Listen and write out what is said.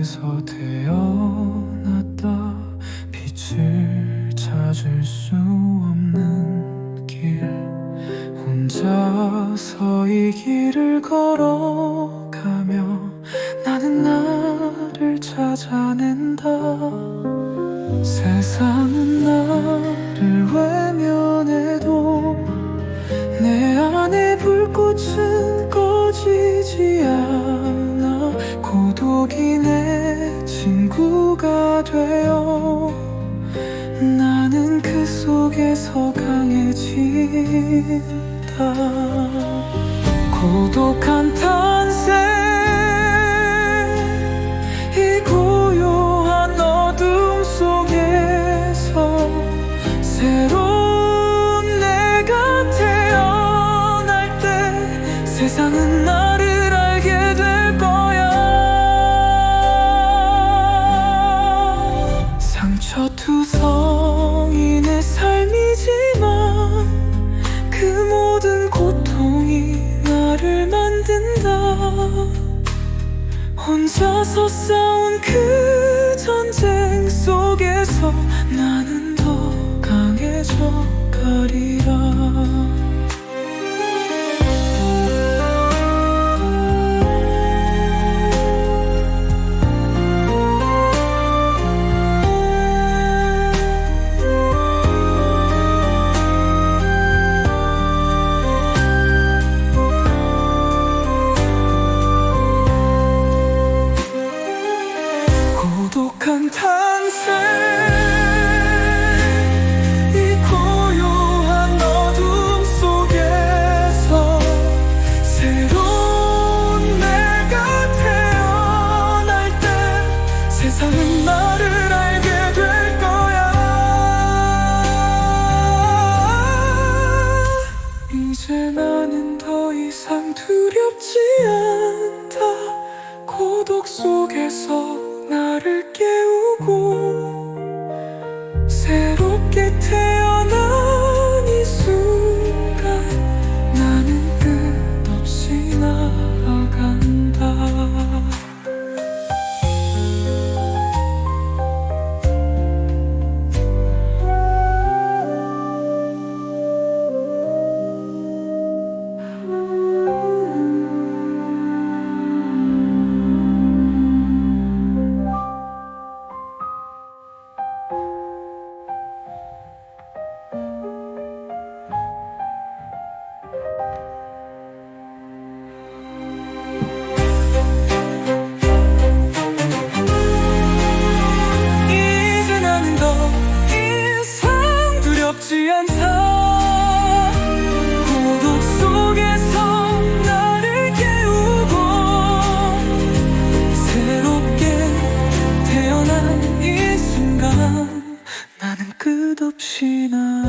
어디서 태어났다. 빛을 찾을 수 없는 길. 혼자서 이 길을 걸어가며 나는 나를 찾아낸다. 세상 내 친구가 되어 나는 그 속에서 강해진다. 고독한 상처투성이 내 삶이지만 그 모든 고통이 나를 만든다. 혼자서 싸운 그 전쟁 속에서 나는 더 강해져 가리라 한 탄생 이 고요한 어둠 속에서 새로운 내가 태어날 때 세상은 나를 알게 될 거야. 이제 나는 더 이상 두렵지 않다. 고독 속에서 태어난 이 순간 나는 끝없이 나